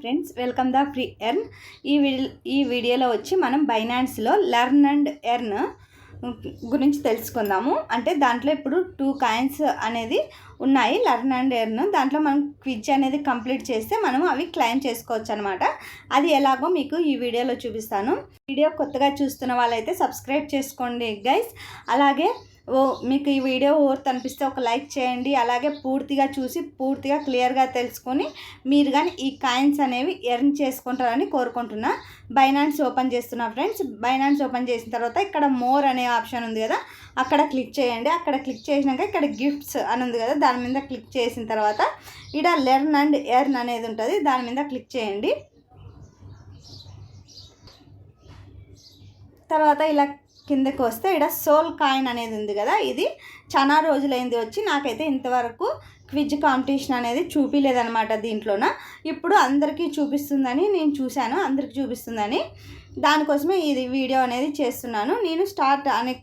Friends welcome the free earn. ఈ video ఈ వీడియోలో వచ్చి మనం బైనాన్స్లో లెర్న్ అండ్ ఎర్న్ గురించి తెలుసుకుందాము. అంటే దాంట్లో ఇప్పుడు టూ కాయిన్స్ అనేది ఉన్నాయి లెర్న్ అండ్ ఎర్న్. దాంట్లో మనం క్విజ్ అనేది కంప్లీట్ చేస్తే మనం అవి క్లైమ్ చేసుకోవచ్చు అనమాట అది ఎలాగో మీకు ఈ వీడియోలో చూపిస్తాను. వీడియో కొత్తగా చూస్తున్న వాళ్ళైతే సబ్స్క్రైబ్ చేసుకోండి గైస్. అలాగే ఓ మీకు ఈ వీడియో ఓర్త్ అనిపిస్తే ఒక లైక్ చేయండి. అలాగే పూర్తిగా చూసి పూర్తిగా క్లియర్గా తెలుసుకొని మీరు కానీ ఈ కాయిన్స్ అనేవి ఎర్న్ చేసుకుంటారని కోరుకుంటున్నా. బైనాన్స్ ఓపెన్ చేస్తున్నా ఫ్రెండ్స్. బైనాన్స్ ఓపెన్ చేసిన తర్వాత ఇక్కడ మోర్ అనే ఆప్షన్ ఉంది కదా అక్కడ క్లిక్ చేయండి. అక్కడ క్లిక్ చేసినాక ఇక్కడ గిఫ్ట్స్ అని ఉంది కదా దాని మీద క్లిక్ చేసిన తర్వాత ఇక్కడ లెర్న్ అండ్ ఎర్న్ అనేది ఉంటుంది. దాని మీద క్లిక్ చేయండి. తర్వాత ఇలా కిందకు వస్తే ఇక్కడ సోల్ కాయిన్ అనేది ఉంది కదా ఇది చాలా రోజులైంది వచ్చి నాకైతే ఇంతవరకు క్విజ్ కాంపిటీషన్ అనేది చూపించలేదనమాట దీంట్లోన. ఇప్పుడు అందరికీ చూపిస్తుందని నేను చూశాను అందరికీ చూపిస్తుందని. దానికోసమే ఇది వీడియో అనేది చేస్తున్నాను. నేను స్టార్ట్ అని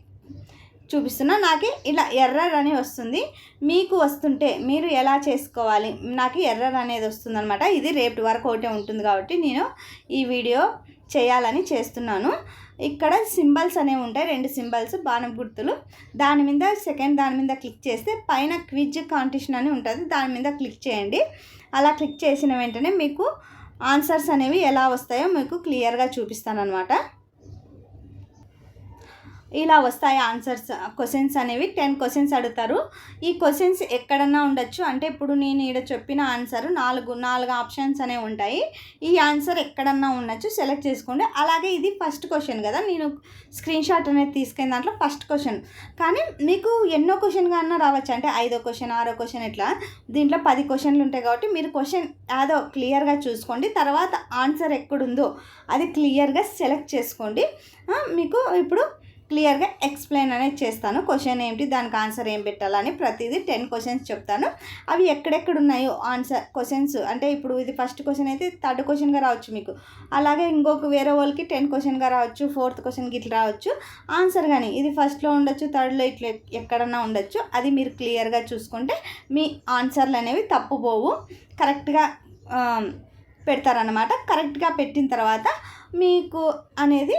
చూపిస్తున్నా. నాకు ఇలా ఎర్రర్ అని వస్తుంది. మీకు వస్తుంటే మీరు ఎలా చేసుకోవాలి? నాకు ఎర్రర్ అనేది వస్తుందన్నమాట. ఇది రేపు వరకు ఒకటే ఉంటుంది కాబట్టి నేను ఈ వీడియో చేయాలని చేస్తున్నాను. ఇక్కడ సింబల్స్ అనేవి ఉంటాయి. రెండు సింబల్స్ బాణం గుర్తులు. దాని మీద సెకండ్ దాని మీద క్లిక్ చేస్తే పైన క్విజ్ కాంపిటీషన్ అని ఉంటుంది. దాని మీద క్లిక్ చేయండి. అలా క్లిక్ చేసిన వెంటనే మీకు ఆన్సర్స్ అనేవి ఎలా వస్తాయో మీకు క్లియర్గా చూపిస్తాను అనమాట ఇలా వస్తాయి ఆన్సర్స్ క్వశ్చన్స్ అనేవి టెన్ క్వశ్చన్స్ అడుగుతారు. ఈ క్వశ్చన్స్ ఎక్కడన్నా ఉండొచ్చు. అంటే ఇప్పుడు నేను ఇక్కడ చెప్పిన ఆన్సర్ నాలుగు నాలుగు ఆప్షన్స్ అనేవి ఉంటాయి. ఈ ఆన్సర్ ఎక్కడన్నా ఉండొచ్చు సెలెక్ట్ చేసుకోండి. అలాగే ఇది ఫస్ట్ క్వశ్చన్ కదా నేను స్క్రీన్ షాట్ అనేది తీసుకున్న దాంట్లో ఫస్ట్ క్వశ్చన్ కానీ మీకు ఎన్నో క్వశ్చన్ కన్నా రావచ్చు. అంటే ఐదో క్వశ్చన్ ఆరో క్వశ్చన్ ఇట్లా. దీంట్లో పది క్వశ్చన్లు ఉంటాయి కాబట్టి మీరు క్వశ్చన్ ఏదో క్లియర్గా చూసుకోండి. తర్వాత ఆన్సర్ ఎక్కడుందో అది క్లియర్గా సెలెక్ట్ చేసుకోండి. మీకు ఇప్పుడు క్లియర్గా ఎక్స్ప్లెయిన్ అనేది చేస్తాను. క్వశ్చన్ ఏంటి దానికి ఆన్సర్ ఏం పెట్టాలని ప్రతిదీ టెన్ క్వశ్చన్స్ చెప్తాను. అవి ఎక్కడెక్కడ ఉన్నాయో ఆన్సర్ క్వశ్చన్స్ అంటే ఇప్పుడు ఇది ఫస్ట్ క్వశ్చన్ అయితే థర్డ్ క్వశ్చన్గా రావచ్చు మీకు. అలాగే ఇంకొక వేరే వాళ్ళకి టెన్ క్వశ్చన్గా రావచ్చు ఫోర్త్ క్వశ్చన్కి ఇట్లా రావచ్చు. ఆన్సర్ కానీ ఇది ఫస్ట్లో ఉండొచ్చు థర్డ్లో ఇట్లా ఎక్కడన్నా ఉండొచ్చు. అది మీరు క్లియర్గా చూసుకుంటే మీ ఆన్సర్లు అనేవి తప్పుపోవు. కరెక్ట్గా పెడతారనమాట కరెక్ట్గా పెట్టిన తర్వాత మీకు అనేది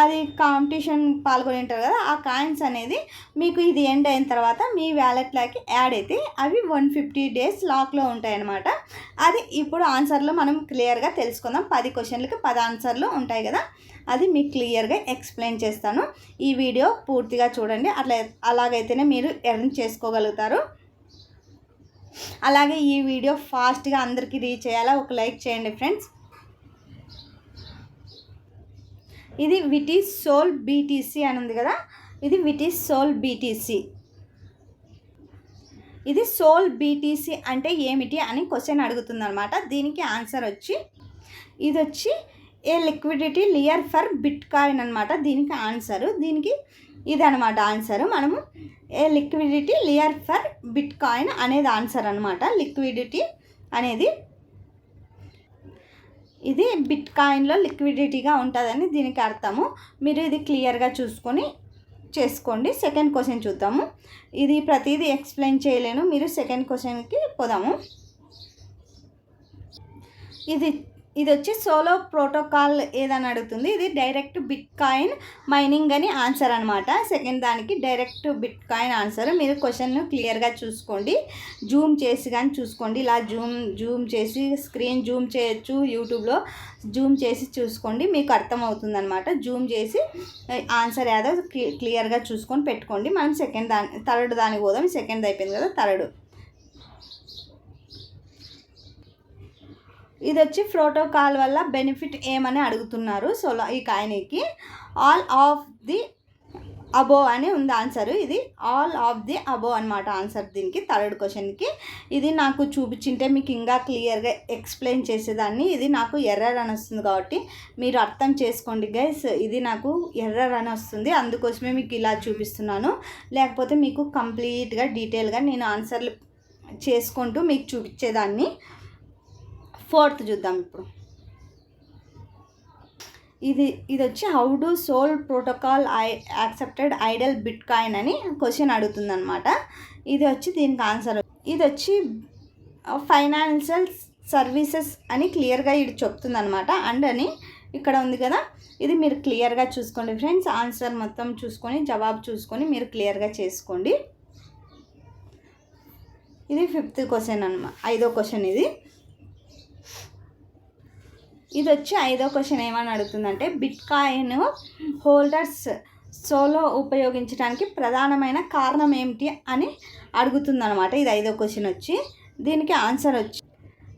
అది కాంపిటీషన్ పాల్గొని ఉంటారు కదా ఆ కాయిన్స్ అనేది మీకు ఇది ఎండ్ అయిన తర్వాత మీ వ్యాలెట్లోకి యాడ్ అయితే అవి వన్ ఫిఫ్టీ డేస్ లాక్లో ఉంటాయి అన్నమాట అది ఇప్పుడు ఆన్సర్లు మనం క్లియర్గా తెలుసుకుందాం. పది క్వశ్చన్లకి పది ఆన్సర్లు ఉంటాయి కదా అది మీకు క్లియర్గా ఎక్స్ప్లెయిన్ చేస్తాను. ఈ వీడియో పూర్తిగా చూడండి. అట్లా అలాగైతేనే మీరు ఎర్న్ చేసుకోగలుగుతారు. అలాగే ఈ వీడియో ఫాస్ట్గా అందరికీ రీచ్ అయ్యేలా ఒక లైక్ చేయండి ఫ్రెండ్స్ ఇది విటి సోల్ బీటీసీ అని ఉంది కదా? ఇది విటి సోల్ బీటీసీ. ఇది సోల్ బీటీసీ అంటే ఏమిటి అని క్వశ్చన్ అడుగుతుందనమాట దీనికి ఆన్సర్ వచ్చి ఇది వచ్చి a liquidity layer for bitcoin అనమాట దీనికి ఆన్సరు దీనికి ఇది అనమాట ఆన్సర్. మనము a liquidity layer for bitcoin అనేది ఆన్సర్ అనమాట లిక్విడిటీ అనేది ఇది బిట్ కాయిన్లో లిక్విడిటీగా ఉంటుందని దీనికి అర్థము. మీరు ఇది క్లియర్గా చూసుకొని చేసుకోండి. సెకండ్ క్వశ్చన్ చూద్దాము. ఇది ప్రతిదీ ఎక్స్ప్లెయిన్ చేయలేను. మీరు సెకండ్ క్వశ్చన్కి పోదాము. ఇది ఇది వచ్చి సోలో ప్రోటోకాల్ ఏదని అడుగుతుంది. ఇది డైరెక్ట్ బిట్ కాయిన్ మైనింగ్ అని ఆన్సర్ అనమాట సెకండ్ దానికి డైరెక్ట్ బిట్ కాయిన్ ఆన్సర్. మీరు క్వశ్చన్ క్లియర్గా చూసుకోండి. జూమ్ చేసి కానీ చూసుకోండి. ఇలా జూమ్ జూమ్ చేసి స్క్రీన్ జూమ్ చేయొచ్చు యూట్యూబ్లో జూమ్ చేసి చూసుకోండి. మీకు అర్థమవుతుంది అనమాట జూమ్ చేసి ఆన్సర్ ఏదో క్లియర్గా చూసుకొని పెట్టుకోండి. మనం సెకండ్ దాని థర్డ్ దానికి పోదాం. సెకండ్ అయిపోయింది కదా థర్డ్. ఇది వచ్చి ప్రోటోకాల్ వల్ల బెనిఫిట్ ఏమని అడుగుతున్నారు? సో ఈ కాయనీకి ఆల్ ఆఫ్ ది అబో అని ఉంది ఆన్సర్. ఇది ఆల్ ఆఫ్ ది అబో అనమాట ఆన్సర్ దీనికి థర్డ్ క్వశ్చన్కి. ఇది నాకు చూపించింటే మీకు ఇంకా క్లియర్గా ఎక్స్ప్లెయిన్ చేసేదాన్ని. ఇది నాకు ఎర్రర్ అని వస్తుంది కాబట్టి మీరు అర్థం చేసుకోండి గైస్. ఇది నాకు ఎర్రర్ అని వస్తుంది. అందుకోసమే మీకు ఇలా చూపిస్తున్నాను. లేకపోతే మీకు కంప్లీట్గా డీటెయిల్గా నేను ఆన్సర్లు చేసుకుంటూ మీకు చూపించేదాన్ని. ఫోర్త్ చూద్దాం ఇప్పుడు. ఇది uh, ఇది వచ్చి how do Solv protocol I accepted idle bitcoin అని క్వశ్చన్ అడుగుతుందనమాట ఇది వచ్చి దీనికి ఆన్సర్ ఇది వచ్చి ఫైనాన్షియల్ సర్వీసెస్ అని క్లియర్గా ఇది చెప్తుంది అనమాట అండ్ అని ఇక్కడ ఉంది కదా ఇది మీరు క్లియర్గా చూసుకోండి ఫ్రెండ్స్ ఆన్సర్ మొత్తం చూసుకొని జవాబు చూసుకొని మీరు క్లియర్గా చేసుకోండి. ఇది ఫిఫ్త్ క్వశ్చన్ అనమాట ఐదో క్వశ్చన్ ఇది. ఇది వచ్చి ఐదో క్వశ్చన్ ఏమని అడుగుతుందంటే బిట్ కాయిన్ హోల్డర్స్ సోలో ఉపయోగించడానికి ప్రధానమైన కారణం ఏమిటి అని అడుగుతుందనమాట ఇది ఐదో క్వశ్చన్ వచ్చి దీనికి ఆన్సర్ వచ్చి.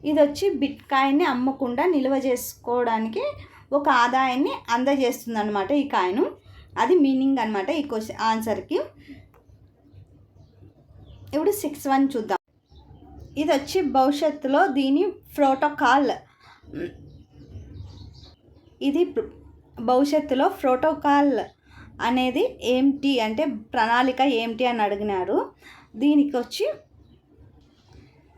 ఇది వచ్చి బిట్ కాయిన్ని అమ్మకుండా నిల్వ చేసుకోవడానికి ఒక ఆదాయాన్ని అందజేస్తుంది అనమాట ఈ కాయిన్ అది మీనింగ్ అనమాట ఈ క్వశ్చన్ ఆన్సర్కి ఇప్పుడు సిక్స్ వన్ చూద్దాం. ఇది వచ్చి భవిష్యత్తులో దీని ప్రోటోకాల్ ఇది భవిష్యత్తులో ప్రోటోకాల్ అనేది ఏంటి అంటే ప్రణాళిక ఏంటి అని అడిగినారు. దీనికి వచ్చి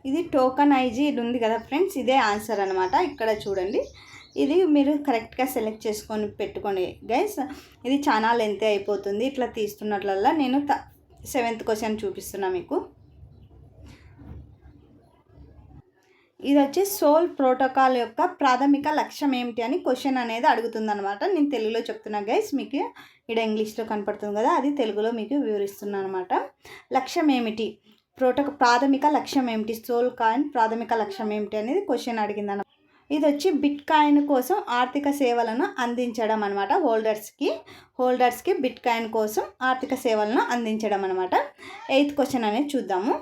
ఇది టోకనైజీ ఉంది కదా ఫ్రెండ్స్ ఇదే ఆన్సర్ అనమాట ఇక్కడ చూడండి. ఇది మీరు కరెక్ట్గా సెలెక్ట్ చేసుకొని పెట్టుకోండి గైస్. ఇది చాలా లెంత్ అయిపోతుంది. ఇట్లా తీస్తున్నట్లల్లా నేను త సెవెంత్ క్వశ్చన్ చూపిస్తున్నా మీకు. ఇది వచ్చి సోల్ ప్రోటోకాల్ యొక్క ప్రాథమిక లక్ష్యం ఏమిటి అని క్వశ్చన్ అనేది అడుగుతుందనమాట నేను తెలుగులో చెప్తున్నా గైస్ మీకు ఇక్కడ ఇంగ్లీష్లో కనపడుతుంది కదా అది తెలుగులో మీకు వివరిస్తున్నాను అనమాట లక్ష్యం ఏమిటి? ప్రోటో ప్రాథమిక లక్ష్యం ఏమిటి? సోల్ కాయిన్ ప్రాథమిక లక్ష్యం ఏమిటి అనేది క్వశ్చన్ అడిగింది అనమాట ఇది వచ్చి బిట్ కాయిన్ కోసం ఆర్థిక సేవలను అందించడం అనమాట హోల్డర్స్కి. హోల్డర్స్కి బిట్ కాయిన్ కోసం ఆర్థిక సేవలను అందించడం అనమాట ఎయిత్ క్వశ్చన్ అనేది చూద్దాము.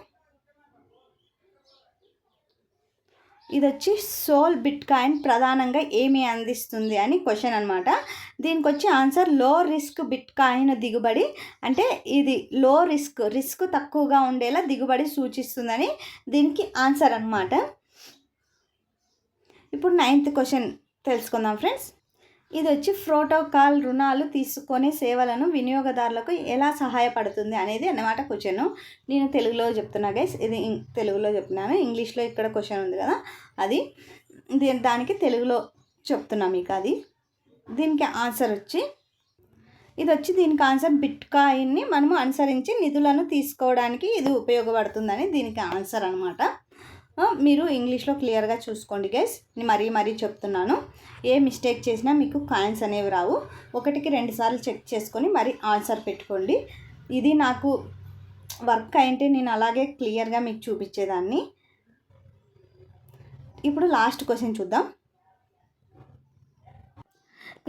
ఇది వచ్చి సోల్ బిట్ కాయిన్ ప్రధానంగా ఏమి అందిస్తుంది అని క్వశ్చన్ అనమాట దీనికి వచ్చి ఆన్సర్లో రిస్క్ బిట్ కాయిన్ దిగుబడి అంటే ఇది లో రిస్క్ రిస్క్ తక్కువగా ఉండేలా దిగుబడి సూచిస్తుందని దీనికి ఆన్సర్ అనమాట ఇప్పుడు నైన్త్ క్వశ్చన్ తెలుసుకుందాం ఫ్రెండ్స్. ఇది వచ్చి ప్రోటోకాల్ రుణాలు తీసుకునే సేవలను వినియోగదారులకు ఎలా సహాయపడుతుంది అనేది అన్నమాట క్వశ్చన్. నేను తెలుగులో చెప్తున్నా గైస్ ఇది తెలుగులో చెప్తున్నాను. ఇంగ్లీష్లో ఇక్కడ క్వశ్చన్ ఉంది కదా? అది. దీని దానికి తెలుగులో చెప్తున్నా మీకు అది. దీనికి ఆన్సర్ వచ్చి ఇది వచ్చి దీనికి ఆన్సర్ బిట్ కాయిన్ని మనము అనుసరించి నిధులను తీసుకోవడానికి ఇది ఉపయోగపడుతుందని దీనికి ఆన్సర్ అనమాట మీరు ఇంగ్లీష్లో క్లియర్గా చూసుకోండి గైస్. నేను మరీ మరీ చెప్తున్నాను. ఏ మిస్టేక్ చేసినా మీకు కాయిన్స్ అనేవి రావు. ఒకటికి రెండు సార్లు చెక్ చేసుకొని మరి ఆన్సర్ పెట్టుకోండి. ఇది నాకు వర్క్ అయింటే నేను అలాగే క్లియర్గా మీకు చూపించేదాన్ని. ఇప్పుడు లాస్ట్ క్వశ్చన్ చూద్దాం.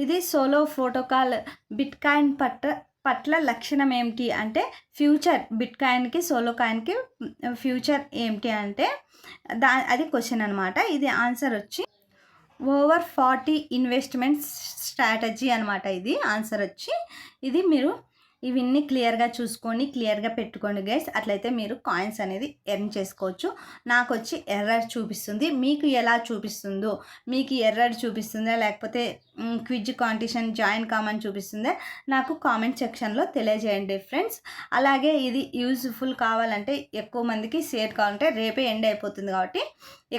ఇది సోలో ఫోటోకాల్ బిట్ కాయిన్ పట్ల లక్షణం ఏమిటి అంటే ఫ్యూచర్ బిట్ కాయిన్కి సోలో కాయిన్కి ఫ్యూచర్ ఏమిటి అంటే దా అది క్వశ్చన్ అనమాట ఇది ఆన్సర్ వచ్చి ఓవర్ ఫార్టీ ఇన్వెస్ట్మెంట్ స్ట్రాటజీ అనమాట ఇది. ఆన్సర్ వచ్చి ఇది మీరు ఇవన్నీ క్లియర్గా చూసుకొని క్లియర్గా పెట్టుకోండి గైస్. అట్లయితే మీరు కాయిన్స్ అనేది ఎర్న్ చేసుకోవచ్చు. నాకు వచ్చి ఎర్రర్ చూపిస్తుంది. మీకు ఎలా చూపిస్తుందో మీకు ఎర్రర్ చూపిస్తుందా లేకపోతే క్విజ్ కాంపిటీషన్ జాయిన్ కామని చూపిస్తుందా నాకు కామెంట్ సెక్షన్లో తెలియజేయండి ఫ్రెండ్స్. అలాగే ఇది యూజ్ఫుల్ కావాలంటే ఎక్కువ మందికి షేర్ కావాలంటే రేపే ఎండ్ అయిపోతుంది కాబట్టి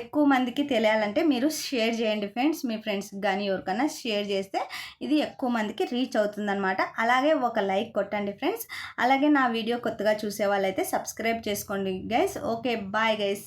ఎక్కువ మందికి తెలియాలంటే మీరు షేర్ చేయండి ఫ్రెండ్స్. మీ ఫ్రెండ్స్కి కానీ ఎవరికైనా షేర్ చేస్తే ఇది ఎక్కువ మందికి రీచ్ అవుతుందన్నమాట. అలాగే ఒక లైక్ కొట్టండి ఫ్రెండ్స్. అలాగే నా వీడియో కొత్తగా చూసే వాళ్ళైతే సబ్స్క్రైబ్ చేసుకోండి గైస్. Okay bye guys.